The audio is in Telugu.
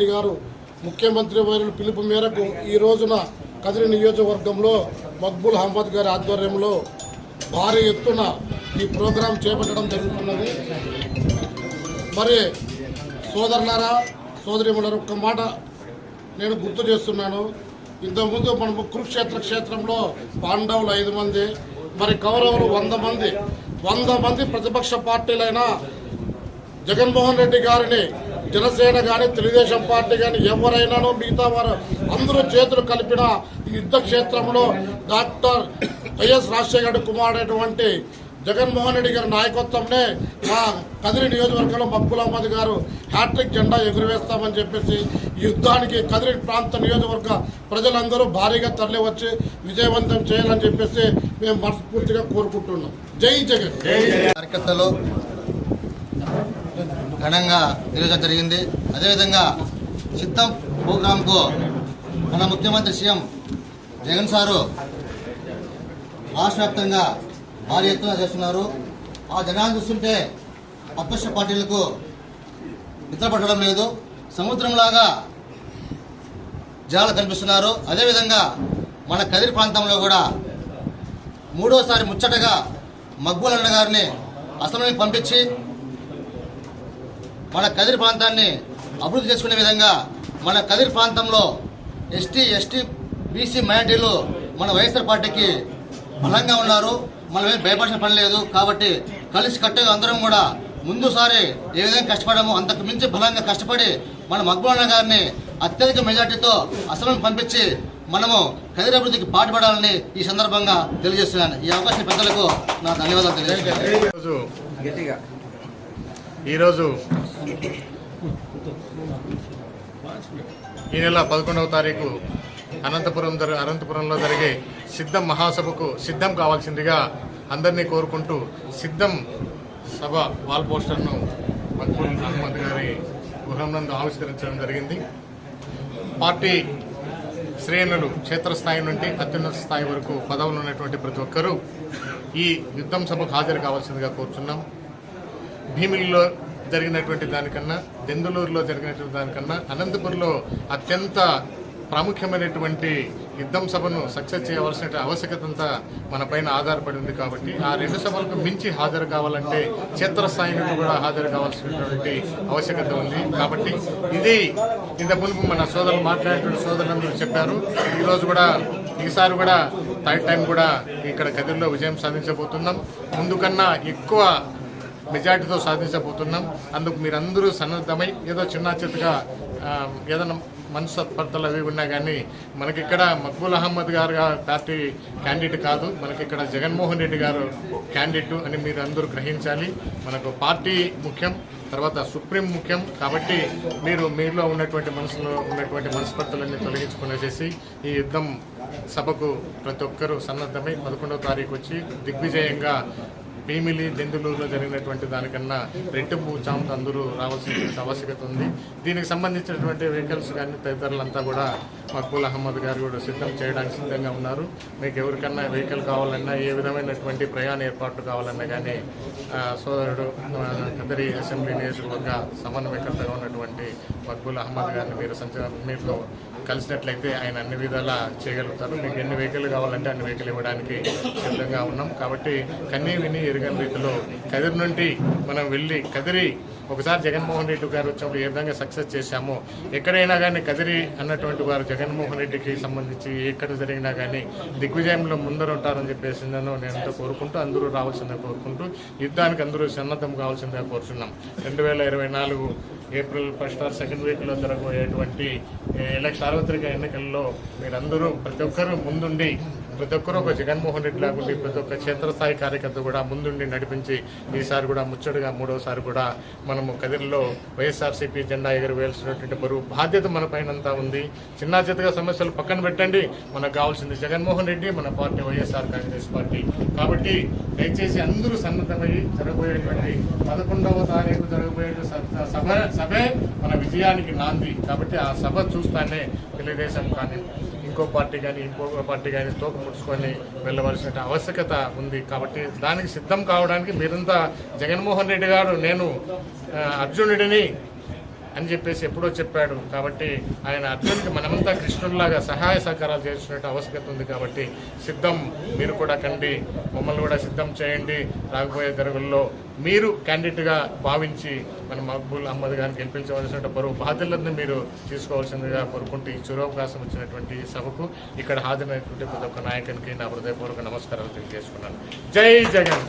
రెడ్డి గారు ముఖ్యమంత్రి వైరుల పిలుపు మేరకు ఈ రోజున కదిరి నియోజకవర్గంలో మక్బుల్ అహ్మద్ గారి ఆధ్వర్యంలో భారీ ఎత్తున ఈ ప్రోగ్రాం చేపట్టడం జరుగుతున్నది. మరి సోదరులారా సోదరిములరు ఒక్క మాట నేను గుర్తు చేస్తున్నాను. ఇంతకుముందు మనము కురుక్షేత్ర క్షేత్రంలో పాండవులు ఐదు మంది మరి కౌరవులు వంద మంది వంద మంది ప్రతిపక్ష పార్టీలైన జగన్మోహన్ రెడ్డి గారిని జనసేన కానీ తెలుగుదేశం పార్టీ కానీ ఎవరైనానో మిగతా వారు అందరూ చేతులు కలిపిన యుద్ధక్షేత్రంలో యుద్ధ క్షేత్రంలో డాక్టర్ వైఎస్ రాజశేఖర కుమారుడైనటువంటి జగన్మోహన్ రెడ్డి గారి నాయకత్వంనే మా కదిరి నియోజకవర్గంలో మక్బుల్ అహ్మద్ గారు హ్యాట్రిక్ జెండా ఎగురవేస్తామని చెప్పేసి యుద్ధానికి కదిరి ప్రాంత నియోజకవర్గ ప్రజలందరూ భారీగా తరలివచ్చి విజయవంతం చేయాలని చెప్పేసి మేము మనస్ఫూర్తిగా కోరుకుంటున్నాం. జై జగన్. కార్యకర్తలు ఘనంగా నిర్వహించడం జరిగింది. అదేవిధంగా చిత్తం ప్రోగ్రాంకు మన ముఖ్యమంత్రి సీఎం జగన్ సారు రాష్ట్ర వ్యాప్తంగా భారీ ఎత్తున చేస్తున్నారు. ఆ జనాలు చూస్తుంటే అపక్ష పార్టీలకు నిద్రపట్టడం లేదు. సముద్రంలాగా జనాలు కనిపిస్తున్నారు. అదేవిధంగా మన కదిరి ప్రాంతంలో కూడా మూడోసారి ముచ్చటగా మక్బూల్ గారిని అసెంబ్లీకి పంపించి మన కదిరి ప్రాంతాన్ని అభివృద్ధి చేసుకునే విధంగా మన కదిరి ప్రాంతంలో ఎస్టీ ఎస్టీ బీసీ మైనార్టీలు మన వైఎస్ఆర్ పార్టీకి బలంగా ఉన్నారు. మనం ఏం భయపడాల్సిన పని లేదు. కాబట్టి కలిసి కట్టుగా అందరం కూడా ముందుసారి ఏ విధంగా కష్టపడము అంతకు మించి బలంగా కష్టపడి మన మక్బుల్ గారిని అత్యధిక మెజార్టీతో అసెంబ్లీకి పంపించి మనము కదిరి అభివృద్ధికి పాటుపడాలని ఈ సందర్భంగా తెలియజేస్తున్నాను. ఈ అవకాశం పెద్దలకు నా ధన్యవాదాలు తెలియజేస్తున్నాను. ఈరోజు ఈ నెల పదకొండవ తారీఖు అనంతపురం అనంతపురంలో జరిగే సిద్ధం మహాసభకు సిద్ధం కావాల్సిందిగా అందరినీ కోరుకుంటూ సిద్ధం సభ వాల్ పోస్టర్ను మక్బూల్ అహ్మద్ గారి గృహం నందు ఆవిష్కరించడం జరిగింది. పార్టీ శ్రేణులు క్షేత్రస్థాయి నుండి అత్యున్నత స్థాయి వరకు పదవులు ఉన్నటువంటి ప్రతి ఒక్కరూ ఈ యుద్ధం సభకు హాజరు కావాల్సిందిగా కోరుచున్నాం. భీమిలిలో జరిగినటువంటి దానికన్నా దెందులూరులో జరిగినటువంటి దానికన్నా అనంతపురంలో అత్యంత ప్రాముఖ్యమైనటువంటి యుద్ధం సభను సక్సెస్ చేయవలసిన ఆవశ్యకత అంతా మన పైన ఆధారపడి ఉంది కాబట్టి ఆ రెండు సభలకు మించి హాజరు కావాలంటే క్షేత్రస్థాయి నుండి కూడా హాజరు కావాల్సినటువంటి ఆవశ్యకత ఉంది. కాబట్టి ఇది ఇంత మునుపు మన సోదరులు మాట్లాడేటువంటి సోదరులందరూ చెప్పారు. ఈరోజు కూడా ఈసారి కూడా థర్డ్ టైం కూడా ఇక్కడ కదిరిలో విజయం సాధించబోతున్నాం. ముందుకన్నా ఎక్కువ మెజార్టీతో సాధించబోతున్నాం. అందుకు మీరందరూ సన్నద్ధమై ఏదో చిన్న చిత్తగా ఏదైనా ఏదైనా మనస్తత్పరతలు అవి ఉన్నా కానీ మనకిక్కడ మక్బూల్ అహ్మద్ గారు పార్టీ క్యాండిడేట్ కాదు. మనకిక్కడ జగన్మోహన్ రెడ్డి గారు క్యాండిడేట్ అని మీరు అందరూ గ్రహించాలి. మనకు పార్టీ ముఖ్యం తర్వాత సుప్రీం ముఖ్యం. కాబట్టి మీరు మీలో ఉన్నటువంటి మనసులో ఉన్నటువంటి మనస్పర్తలన్నీ తొలగించుకునేసేసి ఈ యుద్ధం సభకు ప్రతి ఒక్కరూ సన్నద్ధమై పదకొండవ తారీఖు వచ్చి దిగ్విజయంగా భీమిలి దెందులూరులో జరిగినటువంటి దానికన్నా రెట్టింపు చాంత అందరూ రావాల్సిన ఆవశ్యకత ఉంది. దీనికి సంబంధించినటువంటి వెహికల్స్ కానీ తదితరులంతా కూడా మక్బూల్ అహ్మద్ గారు కూడా సిద్ధం చేయడానికి సిద్ధంగా ఉన్నారు. మీకు ఎవరికన్నా వెహికల్ కావాలన్నా ఏ విధమైనటువంటి ప్రయాణ ఏర్పాట్లు కావాలన్నా కానీ సోదరుడు కదరి అసెంబ్లీ నియోజకవర్గ సమన్వయకర్తగా ఉన్నటువంటి మక్బూల్ అహ్మద్ గారిని మీరు సంచ మీతో కలిసినట్లయితే ఆయన అన్ని విధాలా చేయగలుగుతారు. మీకు ఎన్ని వెహికల్ కావాలంటే అన్ని వెహికల్ ఇవ్వడానికి సిద్ధంగా ఉన్నాం. కాబట్టి కన్నీ విని ఎరుగని రీతిలో కదిరి నుండి మనం వెళ్ళి కదిరి ఒకసారి జగన్మోహన్ రెడ్డి గారు వచ్చినప్పుడు ఏ విధంగా సక్సెస్ చేశామో ఎక్కడైనా కానీ కదిరి అన్నటువంటి వారు జగన్మోహన్ రెడ్డికి సంబంధించి ఎక్కడ జరిగినా కానీ దిగ్విజయంలో ముందర ఉంటారని చెప్పేసి నేను నేనంతా కోరుకుంటూ అందరూ రావాల్సిందే కోరుకుంటూ యుద్ధానికి అందరూ సన్నద్ధం కావాల్సిందే కోరుచున్నాం. రెండు వేల ఇరవై నాలుగు ఏప్రిల్ ఫస్ట్ ఆర్ సెకండ్ వీక్లో జరగబోయేటువంటి ఏ, ఎలక్షన్ సార్వత్రిక ఎన్నికల్లో మీరందరూ ప్రతి ఒక్కరూ ముందుండి ప్రతి ఒక్కరూ ఒక జగన్మోహన్ రెడ్డి లాగుండి ప్రతి ఒక్క క్షేత్రస్థాయి కార్యకర్త కూడా ముందుండి నడిపించి ఈసారి కూడా ముచ్చటగా మూడోసారి కూడా మనము కదిరిలో వైఎస్ఆర్సీపీ జెండా ఎగురవేయాల్సినటువంటి బరువు బాధ్యత మన పైనంతా ఉంది. చిన్న చిత్తగా సమస్యలు పక్కన పెట్టండి. మనకు కావాల్సింది జగన్మోహన్ రెడ్డి మన పార్టీ వైఎస్ఆర్ కాంగ్రెస్ పార్టీ. కాబట్టి దయచేసి అందరూ సన్నద్ధమై జరగబోయేటువంటి పదకొండవ తారీఖు జరగబోయే సభ సభే మన విజయానికి నాంది. కాబట్టి ఆ సభ చూస్తానే తెలుగుదేశం కానీ ఇంకో పార్టీ కానీ ఇంకో పార్టీ కానీ తోక ముడుచుకొని వెళ్ళవలసిన ఆవశ్యకత ఉంది కాబట్టి దానికి సిద్ధం కావడానికి మీరంతా జగన్మోహన్ రెడ్డి గారు నేను అర్జునుడిని అని చెప్పేసి ఎప్పుడో చెప్పాడు. కాబట్టి ఆయన అర్జునుడికి మనమంతా కృష్ణుడిలాగా సహాయ సహకారాలు చేసినట్టు ఆవశ్యకత ఉంది కాబట్టి సిద్ధం మీరు కూడా కండి. మమ్మల్ని కూడా సిద్ధం చేయండి. రాకపోయే జరుగుల్లో మీరు క్యాండిడేట్గా భావించి మన మహబూల్ అహ్మద్ గారిని గెలిపించవలసిన బరువు బాధ్యతలను మీరు తీసుకోవాల్సిందిగా కోరుకుంటూ ఈ చురవకాశం వచ్చినటువంటి సభకు ఇక్కడ హాజరైనటువంటి ప్రతి ఒక్క నాయకునికి నా హృదయపూర్వక నమస్కారాలు తెలియజేసుకున్నాను. జై జగన్.